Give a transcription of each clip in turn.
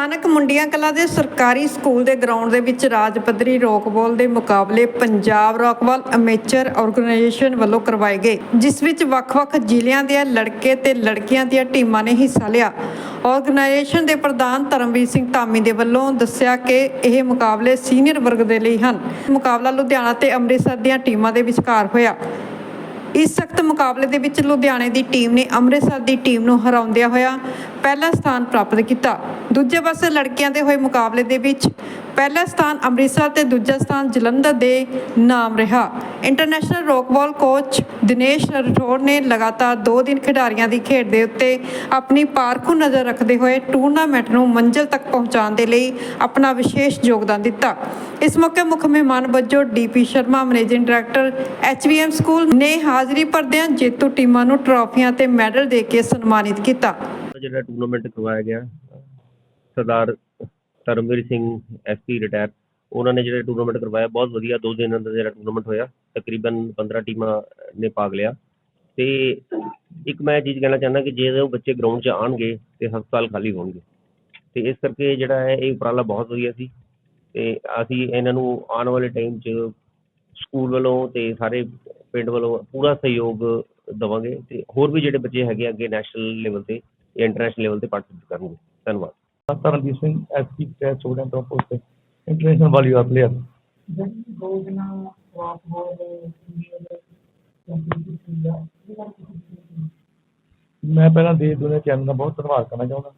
ਸਥਾਨਕ ਮੁੰਡੀਆਂ ਕਲਾ ਦੇ ਸਰਕਾਰੀ ਸਕੂਲ ਦੇ ਗਰਾਊਂਡ ਦੇ ਵਿੱਚ ਰਾਜ ਪੱਧਰੀ ਰੋਕਬਾਲ ਦੇ ਮੁਕਾਬਲੇ ਪੰਜਾਬ ਰੋਕਬਾਲ ਅਮੇਚਰ ਆਰਗੇਨਾਈਜੇਸ਼ਨ ਵੱਲੋਂ ਕਰਵਾਏ ਗਏ, ਜਿਸ ਵਿੱਚ ਵੱਖ-ਵੱਖ ਜ਼ਿਲ੍ਹਿਆਂ ਦੇ ਲੜਕੇ ਤੇ ਲੜਕੀਆਂ ਦੀਆਂ ਟੀਮਾਂ ਨੇ ਹਿੱਸਾ ਲਿਆ। ਆਰਗੇਨਾਈਜੇਸ਼ਨ ਦੇ ਪ੍ਰਧਾਨ ਧਰਮਵੀਰ ਸਿੰਘ ਧਾਮੀ ਦੇ ਵੱਲੋਂ ਦੱਸਿਆ ਕਿ ਇਹ ਮੁਕਾਬਲੇ ਸੀਨੀਅਰ ਵਰਗ ਦੇ ਲਈ ਹਨ। ਮੁਕਾਬਲਾ ਲੁਧਿਆਣਾ ਤੇ ਅੰਮ੍ਰਿਤਸਰ ਦੀਆਂ ਟੀਮਾਂ ਦੇ ਵਿਚਕਾਰ ਹੋਇਆ। ਇਸ ਸਖਤ ਮੁਕਾਬਲੇ ਦੇ ਵਿੱਚ ਲੁਧਿਆਣੇ ਦੀ ਟੀਮ ਨੇ ਅੰਮ੍ਰਿਤਸਰ ਦੀ ਟੀਮ ਨੂੰ ਹਰਾਉਂਦਿਆਂ ਹੋਇਆ ਪਹਿਲਾ ਸਥਾਨ ਪ੍ਰਾਪਤ ਕੀਤਾ। ਦੂਜੇ ਪਾਸੇ ਲੜਕੀਆਂ ਦੇ ਹੋਏ ਮੁਕਾਬਲੇ ਦੇ ਵਿੱਚ ਪਹਿਲਾ ਸਥਾਨ ਅੰਮ੍ਰਿਤਸਰ ਤੇ ਦੂਜਾ ਸਥਾਨ ਜਲੰਧਰ ਦੇ ਨਾਮ ਰਿਹਾ। International rollball coach Dinesh Rathore ਨੇ ਲਗਾਤਾਰ 2 ਦਿਨ ਖਿਡਾਰੀਆਂ ਦੀ ਖੇਡ ਦੇ ਉੱਤੇ ਆਪਣੀ ਪਾਰਖੂ ਨਜ਼ਰ ਰੱਖਦੇ ਹੋਏ ਟੂਰਨਾਮੈਂਟ ਨੂੰ ਮੰਜ਼ਿਲ ਤੱਕ ਪਹੁੰਚਾਉਣ ਦੇ ਲਈ ਆਪਣਾ ਵਿਸ਼ੇਸ਼ ਯੋਗਦਾਨ ਦਿੱਤਾ। ਇਸ ਮੌਕੇ ਮੁੱਖ ਮਹਿਮਾਨ ਵਜੋਂ DP Sharma, managing director HVM school ਨੇ ਹਾਜ਼ਰੀ ਭਰਦਿਆਂ ਜੇਤੂ ਟੀਮਾਂ ਨੂੰ ਟਰਾਫੀਆਂ ਤੇ ਮੈਡਲ ਦੇ ਕੇ ਸਨਮਾਨਿਤ ਕੀਤਾ। ਜਿਹੜਾ ਟੂਰਨਾਮੈਂਟ ਕਰਵਾਇਆ ਗਿਆ, ਸਰਦਾਰ ਧਰਮਵੀਰ ਸਿੰਘ ਐਸਪੀ ਰਿਟਾਇਰ ਉਹਨਾਂ ਨੇ ਜਿਹੜਾ ਟੂਰਨਾਮੈਂਟ ਕਰਵਾਇਆ, ਬਹੁਤ ਵਧੀਆ, ਦੋ ਦਿਨਾਂ ਦਾ ਜਿਹੜਾ ਟੂਰਨਾਮੈਂਟ ਹੋਇਆ, ਤਕਰੀਬਨ 15 ਟੀਮਾਂ ਨੇ ਭਾਗ ਲਿਆ। ਤੇ ਇੱਕ ਮੈਂ ਇਹ ਚੀਜ਼ ਕਹਿਣਾ ਚਾਹੁੰਦਾ ਕਿ ਜੇ ਉਹ ਬੱਚੇ ਗਰਾਊਂਡ 'ਚ ਆਣਗੇ ਤੇ ਹਸਪਤਾਲ ਖਾਲੀ ਹੋਣਗੇ। ਤੇ ਇਸ ਕਰਕੇ ਜਿਹੜਾ ਹੈ, ਇਹ ਉਪਰਾਲਾ ਬਹੁਤ ਵਧੀਆ ਸੀ। ਤੇ ਅਸੀਂ ਇਹਨਾਂ ਨੂੰ ਆਉਣ ਵਾਲੇ ਟਾਈਮ 'ਚ ਸਕੂਲ ਵੱਲੋਂ ਤੇ ਸਾਰੇ ਪਿੰਡ ਵੱਲੋਂ ਪੂਰਾ ਸਹਿਯੋਗ ਦੇਵਾਂਗੇ ਤੇ ਹੋਰ ਵੀ ਜਿਹੜੇ ਬੱਚੇ ਹੈਗੇ ਅੱਗੇ ਨੈਸ਼ਨਲ ਲੈਵਲ ਤੇ ਜਾਂ ਇੰਟਰਨੈਸ਼ਨਲ ਲੈਵਲ ਤੇ ਪਾਰਟਿਸਿਪੇਟ ਕਰਨਗੇ। ਧੰਨਵਾਦ। Taranjit Singh SP ਟੈਸ student of post international volleyball player ਮੈਂ ਪਹਿਲਾਂ ਦੇਸ਼ ਦੁਨੀਆ ਚੈਨਲ ਦਾ ਬਹੁਤ ਧੰਨਵਾਦ ਕਰਨਾ ਚਾਹੁੰਦਾ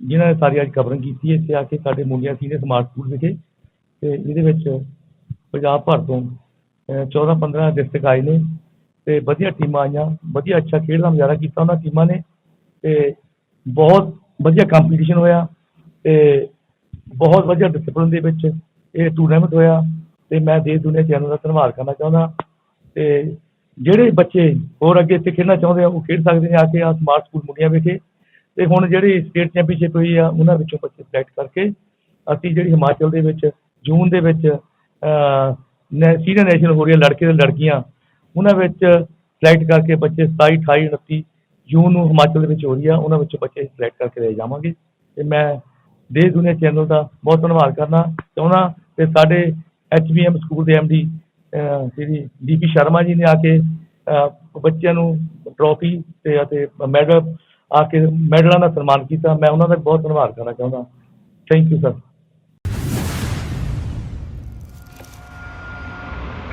ਜਿਨ੍ਹਾਂ ਨੇ ਸਾਰੀ ਅੱਜ ਕਵਰਿੰਗ ਕੀਤੀ ਹੈ ਇੱਥੇ ਆ ਕੇ ਸਾਡੇ ਮੁੰਡਿਆਂ ਸੀਨੀਅਰ ਸਮਾਰਟ ਸਕੂਲ ਵਿਖੇ ਤੇ ਇਹਦੇ ਵਿੱਚ ਪੰਜਾਬ ਭਰ ਤੋਂ 14 15 ਡਿਸਟ੍ਰਿਕਟ ਆਏ ਨੇ ਤੇ ਵਧੀਆ ਟੀਮਾਂ ਆਈਆਂ ਵਧੀਆ ਅੱਛਾ ਖੇਡ ਦਾ ਮੁਜ਼ਾਹਰਾ ਕੀਤਾ ਉਹਨਾਂ ਟੀਮਾਂ ਨੇ ਤੇ ਬਹੁਤ ਵਧੀਆ ਕੰਪੀਟੀਸ਼ਨ ਹੋਇਆ ਤੇ ਬਹੁਤ ਵਧੀਆ ਡਿਸਪਲਿਨ ਦੇ ਵਿੱਚ ਇਹ ਟੂਰਨਾਮੈਂਟ ਹੋਇਆ ਤੇ ਮੈਂ ਦੇਸ਼ ਦੁਨੀਆ ਚੈਨਲ ਦਾ ਧੰਨਵਾਦ ਕਰਨਾ ਚਾਹੁੰਦਾ ਤੇ ਜਿਹੜੇ ਬੱਚੇ ਹੋਰ ਅੱਗੇ ਇੱਥੇ ਖੇਡਣਾ ਚਾਹੁੰਦੇ ਆ, ਉਹ ਖੇਡ ਸਕਦੇ ਨੇ ਆ ਕੇ ਆ ਸਮਾਰਟ ਸਕੂਲ ਮੁੰਡਿਆਂ ਵਿਖੇ ਤੇ ਹੁਣ ਜਿਹੜੀ ਸਟੇਟ ਚੈਂਪੀਅਨਸ਼ਿਪ ਹੋਈ ਆ, ਉਹਨਾਂ ਵਿੱਚੋਂ ਬੱਚੇ ਸਿਲੈਕਟ ਕਰਕੇ ਅਸੀਂ ਜਿਹੜੀ ਹਿਮਾਚਲ ਦੇ ਵਿੱਚ ਜੂਨ ਦੇ ਵਿੱਚ ਸੀਨੀਅਰ ਨੈਸ਼ਨਲ ਹੋ ਰਹੀ ਲੜਕੇ ਤੇ ਲੜਕੀਆਂ, ਉਹਨਾਂ ਵਿੱਚ ਸਿਲੈਕਟ ਕਰਕੇ ਬੱਚੇ 27 28 29 ਜੂਨ ਨੂੰ ਹਿਮਾਚਲ ਦੇ ਵਿੱਚ ਹੋ ਰਹੀ ਆ, ਉਹਨਾਂ ਵਿੱਚੋਂ ਬੱਚੇ ਸਿਲੈਕਟ ਕਰਕੇ ਲੈ ਜਾਵਾਂਗੇ। ਤੇ ਮੈਂ ਦੇਸ਼ ਦੁਨੀਆ ਚੈਨਲ ਦਾ ਬਹੁਤ ਧੰਨਵਾਦ ਕਰਨਾ ਚਾਹੁੰਦਾ ਤੇ ਸਾਡੇ ਐਚਬੀਐਮ ਸਕੂਲ ਦੇ ਐਮਡੀ ਜਿਹੜੀ ਡੀਪੀ ਸ਼ਰਮਾ ਜੀ ਨੇ ਆ ਕੇ ਬੱਚਿਆਂ ਨੂੰ ਟਰੋਫੀ ਤੇ ਅਤੇ ਮੈਡਲ ਆ ਕੇ ਮੈਡਲਾਂ ਦਾ ਸਨਮਾਨ ਕੀਤਾ। ਮੈਂ ਉਹਨਾਂ ਦਾ ਬਹੁਤ ਧੰਨਵਾਦ ਕਰਨਾ ਚਾਹੁੰਦਾ। Thank you sir